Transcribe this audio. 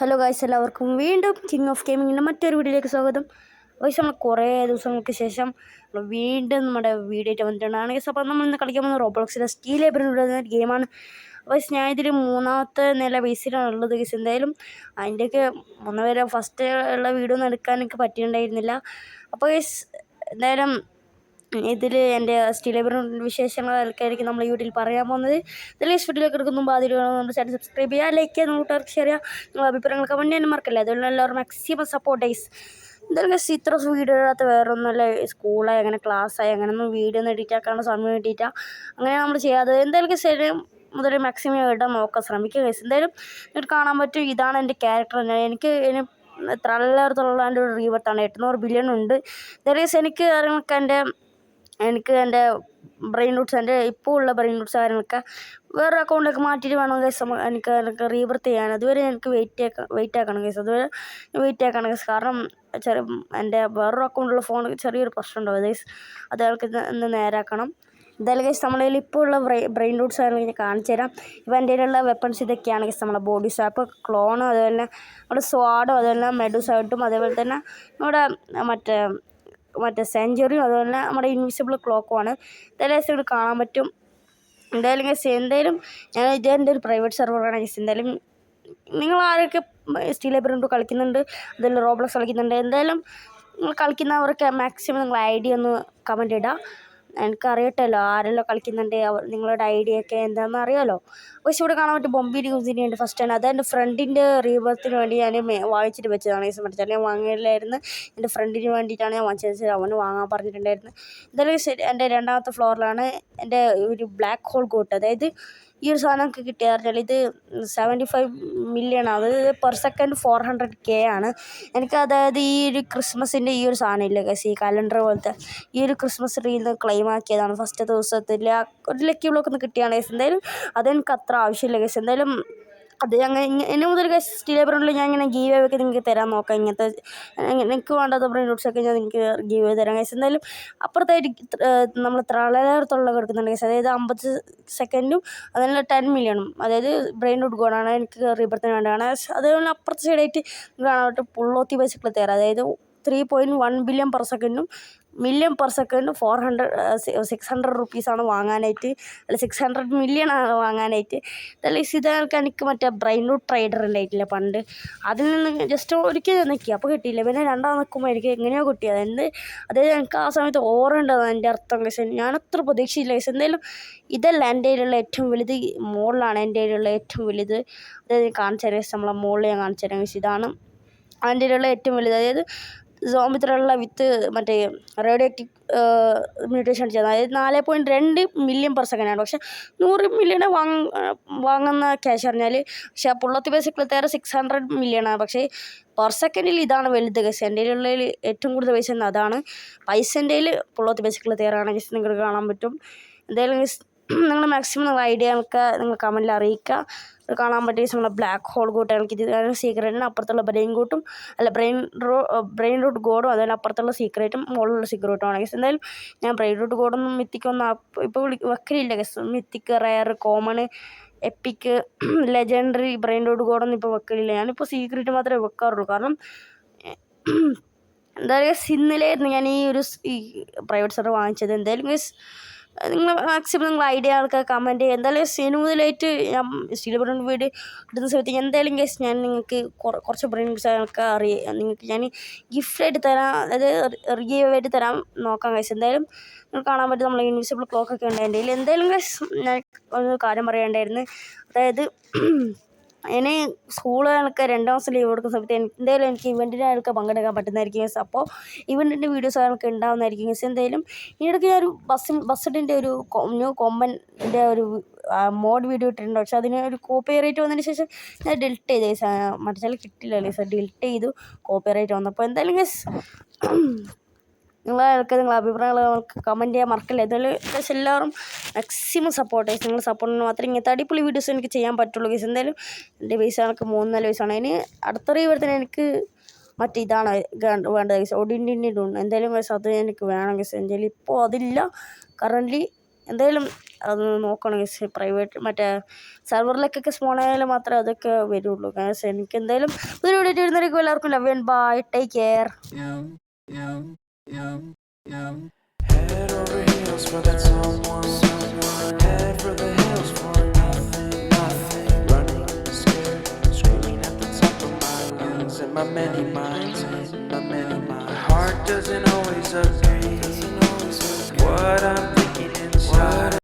Hello guys എല്ലാവർക്കും വീണ്ടും king of ഗെയിമിങ്ങിന്റെ മറ്റൊരു വീഡിയോയിലേക്ക് സ്വാഗതം. ഗൈസ് നമ്മൾ കുറേ ദിവസങ്ങൾക്ക് ശേഷം വീണ്ടും നമ്മുടെ വീഡിയോ വന്നിട്ടുണ്ടാണ്. വന്നിട്ടുണ്ട് ഗൈസ് അപ്പോൾ നമ്മൾ ഇന്ന് കളിക്കാൻ പോകുന്ന റോബോക്സിലെ സ്റ്റീൽ എബറിനുള്ള ഗെയിമാണ് ഗൈസ് ഞാൻ ഇതിൽ മൂന്നാമത്തെ നില ബേസിലാണ് ഉള്ളത്. ഗൈസ് എന്തായാലും അതിന്റെയൊക്കെ മൂന്ന് പേരെ ഫസ്റ്റ് ഉള്ള വീഡിയോ ഒന്നും എടുക്കാൻ എനിക്ക് പറ്റിയിട്ടുണ്ടായിരുന്നില്ല. അപ്പോൾ ഗൈസ് എന്തായാലും ഇതിൽ എന്റെ സ്റ്റീൽ ലൈബ്രറി വിശേഷങ്ങളൊക്കെ നമ്മൾ യൂട്യൂബിൽ പറയാൻ പോകുന്നത്. ഇതിൽ വീട്ടിലേക്ക് എടുക്കുന്ന മുമ്പ് ആദ്യം നമ്മുടെ ചാനൽ സബ്സ്ക്രൈബ് ചെയ്യുക ലൈക്ക് ചെയ്യുക കൂട്ടുകാർക്ക് ഷെയർ ചെയ്യുക. നിങ്ങളുടെ അഭിപ്രായങ്ങൾ കമന്റ് ചെയ്യാൻ മറക്കല്ലേ? അതുകൊണ്ട് എല്ലാവരും മാക്സിമം സപ്പോർട്ട് ചെയ്സ് എന്തായാലും ഗസ് ഇത്ര വീഡിയോ ഇടാത്ത വേറെ ഒന്നുമല്ല സ്കൂളായി അങ്ങനെ ക്ലാസ്സായി അങ്ങനെ ഒന്നും വീഡിയോ ഒന്നും എഡിറ്റ് ആക്കാനുള്ള സമയം കിട്ടിയിട്ടാ അങ്ങനെ നമ്മൾ ചെയ്യാതെ എന്തായാലും ശരി മുതൽ മാക്സിമം ഇടാൻ നോക്കാൻ ശ്രമിക്കുക ഗസ് എന്തായാലും നിങ്ങൾക്ക് കാണാൻ പറ്റും. ഇതാണ് എന്റെ ക്യാരക്ടർ എനിക്ക് ഇനി ത്രള്ളത്തുള്ള എന്റെ ഒരു റീവർത്താണ് എട്ടുന്നൂറ് ബില്യൺ ഉണ്ട്. എന്തായാലും എനിക്ക് കാര്യങ്ങളൊക്കെ എന്റെ എനിക്ക് എന്റെ ബ്രെയിൻ റൂട്ട്സ് എന്റെ ഇപ്പോൾ ഉള്ള ബ്രെയിൻ റൂട്ട്സ് കാര്യങ്ങളൊക്കെ വേറെ അക്കൗണ്ടൊക്കെ മാറ്റിയിട്ട് വേണം ഗൈസ് എനിക്ക് എനിക്ക് റീബർത്ത് ചെയ്യാൻ. അതുവരെ എനിക്ക് വെയിറ്റ് വെയിറ്റ് ആക്കണം ഗൈസ് അതുവരെ വെയിറ്റ് ആക്കണം ഗൈസ് കാരണം ചെറിയ എന്റെ വേറൊരു അക്കൗണ്ടുള്ള ഫോൺ ചെറിയൊരു പ്രശ്നം ഉണ്ടാവും ഗൈസ് അത് എനിക്ക് ഇന്ന് നേരാക്കണം. എന്തായാലും ഗൈസ് നമ്മുടെ ഇപ്പോൾ ഉള്ള ബ്രെയിൻ റൂട്ട്സ് കാര്യങ്ങൾ ഞാൻ കാണിച്ചു തരാം. ഇപ്പം എന്റെ ഉള്ള വെപ്പൺസ് ഇതൊക്കെയാണ് ഗൈസ് നമ്മുടെ ബോഡി സാപ്പ് ക്ലോണും അതുപോലെ തന്നെ നമ്മുടെ സ്വാഡും അതുപോലെ തന്നെ മെഡുസായിട്ടും അതേപോലെ തന്നെ നമ്മുടെ മറ്റേ മറ്റേ സെഞ്ചുറിയും അതുപോലെ തന്നെ നമ്മുടെ ഇൻവിസിബിൾ ക്ലോക്കുമാണ്. എന്തായാലും ഇവിടെ കാണാൻ പറ്റും. എന്തായാലും ഗൈസ് എന്തായാലും ഞാൻ ഇത് എന്റെ ഒരു പ്രൈവറ്റ് സെർവറാണ് ഗൈസ് എന്തായാലും നിങ്ങൾ ആരൊക്കെ സ്റ്റീൽ ലൈബ്രറി കളിക്കുന്നുണ്ട് അതിൽ റോബ്ലക്സ് കളിക്കുന്നുണ്ട് എന്തായാലും നിങ്ങൾ കളിക്കുന്നവർക്ക് മാക്സിമം നിങ്ങൾ ഐ ഡി ഒന്ന് കമന്റ് ഇടുക എനിക്കറിയട്ടല്ലോ ആരെല്ലാം കളിക്കുന്നുണ്ട് നിങ്ങളുടെ ഐഡിയ ഒക്കെ എന്താണെന്ന് അറിയാമല്ലോ പക്ഷെ ഇവിടെ കാണാൻ പറ്റും ന്യൂസിന് ഉണ്ട് ഫസ്റ്റ് ആണ്. അത് എന്റെ ഫ്രണ്ടിന്റെ റീബർത്തിന് വേണ്ടി ഞാൻ വാങ്ങിച്ചിട്ട് വെച്ചതാണ് ഈ സമയത്ത്. ഞാൻ വാങ്ങിയില്ലായിരുന്നു. എന്റെ ഫ്രണ്ടിന് വേണ്ടിയിട്ടാണ് ഞാൻ വാങ്ങിച്ചത്. അവന് വാങ്ങാൻ പറഞ്ഞിട്ടുണ്ടായിരുന്നു. എന്തായാലും എന്റെ രണ്ടാമത്തെ ഫ്ലോറിലാണ് എന്റെ ഒരു ബ്ലാക്ക് ഹോൾ കോട്ട് അതായത് ഈ ഒരു സാധനം നമുക്ക് പറഞ്ഞാൽ ഇത് സെവന്റി ഫൈവ് മില്യൺ ആണ്. അത് per second four hundred K ആണ്. എനിക്ക് അതായത് ഈ ഒരു ക്രിസ്മസിന്റെ ഈ ഒരു സാധനം ഇല്ല കേസ് ഈ കലണ്ടർ പോലത്തെ ഈ ഒരു ക്രിസ്മസ് നിന്ന് ക്ലെയിം ആക്കിയതാണ്. ഫസ്റ്റ് ദിവസത്തിൽ ഒരു ലക്കി ബ്ലോക്ക് ഒന്ന് കിട്ടിയാണ് കേസ് എന്തായാലും അതെനിക്ക് അത്ര ആവശ്യമില്ല കേസ് എന്തായാലും അത് അങ്ങനെ എന്നെ മുതൽ സ്റ്റീൽ ലൈബ്രറിയിൽ ഞാൻ ഇങ്ങനെ ഗീവ് ഒക്കെ നിങ്ങൾക്ക് തരാൻ നോക്കാം. ഇങ്ങനത്തെ എനിക്ക് വേണ്ടാത്ത ബ്രെയിൻ റൂട്ട്സൊക്കെ ഞാൻ നിങ്ങൾക്ക് ഗീവ് തരാം ഗൈസ് എന്തായാലും അപ്പുറത്തായിട്ട് നമ്മൾ ത്രളത്തുള്ള കിടക്കുന്നുണ്ട് ഗൈസ് അതായത് അമ്പത് സെക്കൻഡും അതിനുള്ള ടെൻ മില്യണും അതായത് ബ്രെയിൻ റൂട്ട് ഗോഡാണ് എനിക്ക് റീബർത്തിന് വേണ്ടതാണ്. അതേപോലെ അപ്പുറത്തെ സൈഡായിട്ട് പറ്റും പുള്ളോത്തി ബേസിക്കൽ തരാം. അതായത് three point one billion per സെക്കൻഡും million per second four hundred six hundred റുപ്പീസാണ് വാങ്ങാനായിട്ട് അല്ല സിക്സ് ഹൺഡ്രഡ് മില്യൺ ആണ് വാങ്ങാനായിട്ട്. അല്ലെങ്കിൽ ഇതൊക്കെ എനിക്ക് മറ്റേ ബ്രെയിൻ റൂട്ട് ട്രേഡർ ഉണ്ടായിട്ടില്ല പണ്ട്. അതിൽ നിന്ന് ജസ്റ്റ് ഒരിക്കൽ നിൽക്കി അപ്പോൾ കിട്ടിയില്ല. പിന്നെ രണ്ടാം നിൽക്കുമ്പോൾ എനിക്ക് എങ്ങനെയോ കിട്ടിയത്? എന്ത്? അതായത് എനിക്ക് ആ സമയത്ത് ഓർമ്മയുണ്ടാവും എന്റെ അർത്ഥം കേസ് ഞാൻ അത്ര പ്രതീക്ഷയില്ല കേസ് എന്തായാലും ഇതല്ല എന്റെ കയ്യിലുള്ള ഏറ്റവും വലുത് മോളിലാണ് എന്റെ കയ്യിലുള്ള ഏറ്റവും വലുത്. അതായത് കാണിച്ചു തരാം നമ്മളെ മോളിൽ ഞാൻ കാണിച്ചു തരാം കേസ് ഇതാണ് അതിന്റെ ഏറ്റവും വലുത്. അതായത് സോമിത്രയുള്ള വിത്ത് മറ്റേ റേഡിയോ മ്യൂട്ടേഷൻ അടിച്ചത് അതായത് നാല് പോയിന്റ് രണ്ട് മില്യൺ പെർ സെക്കൻഡാണ് പക്ഷേ നൂറ് മില്യണ് വാങ്ങ വാങ്ങുന്ന ക്യാഷ് പറഞ്ഞാൽ പക്ഷേ ആ പുള്ളത്തി ബേസിക്കൽ തേറെ സിക്സ് ഹൺഡ്രഡ് മില്യണാണ് പക്ഷേ പെർ സെക്കൻഡിൽ ഇതാണ് വലുത് കേസ് എന്റെ ഉള്ളതിൽ ഏറ്റവും കൂടുതൽ പൈസ അതാണ്. പൈസന്റെ പുള്ളത്തി ബേസിക്കൽ തേറാണ് ഗസ് നിങ്ങൾക്ക് കാണാൻ പറ്റും. എന്തായാലും ഗസ് നിങ്ങൾ മാക്സിമം നിങ്ങൾ ഐഡിയകളൊക്കെ നിങ്ങൾ കമന്റിൽ അറിയിക്കുക. കാണാൻ പറ്റിയ നമ്മുടെ ബ്ലാക്ക് ഹോൾ കൂട്ട് എനിക്ക് ഇത് സീക്രറ്റിന് അപ്പുറത്തുള്ള ബ്രെയിൻ ഗോട്ടും അല്ല ബ്രെയിൻ റോ ബ്രെയിൻ റൂട്ട് ഗോഡും അതുപോലെ അപ്പുറത്തുള്ള സീക്രട്ടും മുകളിലുള്ള സീക്രട്ടും ആണ്. ഗസ് എന്തായാലും ഞാൻ ബ്രെയിൻ റൂട്ട് ഗോഡൊന്നും മിത്തിക്കൊന്നും ഇപ്പോൾ വിളി വെക്കലില്ല. Guys mythic rare common epic legendary brain root ഗോഡൊന്നും ഇപ്പോൾ വെക്കലില്ല. ഞാനിപ്പോൾ സീക്രട്ട് മാത്രമേ വെക്കാറുള്ളൂ. കാരണം എന്തായാലും ഇന്നലെ ഞാൻ ഈ ഒരു പ്രൈവറ്റ് സെർവർ വാങ്ങിച്ചത്. എന്തായാലും ഗസ് നിങ്ങൾ മാക്സിമം നിങ്ങൾ ഐഡിയ ആൾക്കാർ കമന്റ് ചെയ്യുക. എന്തായാലും സിനിമയിലായിട്ട് ഞാൻ ബ്രെയിൻ വീഡിയോ ഇടുന്ന സമയത്ത് എന്തായാലും കേസ് ഞാൻ നിങ്ങൾക്ക് കുറച്ച് ബ്രെയിൻസ് ഒക്കെ അറിയാം നിങ്ങൾക്ക് ഞാൻ ഗിഫ്റ്റായിട്ട് തരാം അതായത് റിയവ് ആയിട്ട് തരാൻ നോക്കാം കേസ് എന്തായാലും നിങ്ങൾ കാണാൻ പറ്റും. നമ്മൾ ഇൻവിസിബിൾ ക്ലോക്ക് ഒക്കെ ഉണ്ട് എന്റെ എന്തായാലും കേസ് ഞാൻ ഒരു കാര്യം പറയേണ്ടായിരുന്നു അതായത് ഇനി സ്കൂളുകൾക്ക് രണ്ടാം മാസം ലീവ് കൊടുക്കുന്ന സമയത്ത് എന്തായാലും എനിക്ക് ഇവന്റിനൊക്കെ പങ്കെടുക്കാൻ പറ്റുന്നതായിരിക്കും മീൻസ് അപ്പോൾ ഇവന്റിന്റെ വീഡിയോസ് അതൊക്കെ ഉണ്ടാകുന്നതായിരിക്കും മീൻസ് എന്തായാലും ഈയിടയ്ക്ക് ഞാൻ ഒരു ബസ് ബസ്സിന്റെ ഒരു ന്യൂ കോമന്റെ ഒരു മോഡ് വീഡിയോ ഇട്ടിട്ടുണ്ട്. പക്ഷെ അതിന് ഒരു കോപ്പി റേറ്റ് വന്നതിന് ശേഷം ഞാൻ ഡിലിറ്റ് ചെയ്ത് മറ്റേ ചില കിട്ടില്ല സാർ ഡിലിറ്റ് ചെയ്തു കോപ്പി റേറ്റ് വന്നപ്പോൾ എന്തായാലും ഗസ് നിങ്ങളൊക്കെ നിങ്ങളെ അഭിപ്രായങ്ങൾ കമന്റ് ചെയ്യാൻ മറക്കില്ല. എന്തായാലും ഗസ് എല്ലാവരും മാക്സിമം സപ്പോർട്ട് ചെയ്യും നിങ്ങൾ സപ്പോർട്ടിന് മാത്രമേ ഇങ്ങനത്തെ അടിപൊളി വീഡിയോസ് എനിക്ക് ചെയ്യാൻ പറ്റുള്ളൂ ഗൈസ് എന്തായാലും എന്റെ വയസ്സ് മൂന്ന് നാല് വയസ്സാണ് അതിന് അടുത്ത റീവരത്തിന് എനിക്ക് മറ്റേ ഇതാണ് വേണ്ടത് ഗൈസ് ഉണ്ട് എന്തായാലും ഗൈസ് അത് എനിക്ക് വേണം ഗൈസ് എന്തായാലും ഇപ്പോൾ അതില്ല. കറന്റ്ലി എന്തായാലും അത് നോക്കണം ഗൈസ് പ്രൈവറ്റ് മറ്റേ സെർവറിലേക്കൊക്കെ സ്പോൺ ആയാലും മാത്രമേ അതൊക്കെ വരുള്ളൂ ഗൈസ് എനിക്ക് എന്തായാലും വീഡിയോ വരുന്നവരേക്കും എല്ലാവർക്കും love and bye take care Head over heels for that someone, someone. Head for the hills for nothing, nothing. Running scared, screaming at the top of my lungs and my many minds, my many minds. My heart doesn't always agree. What I'm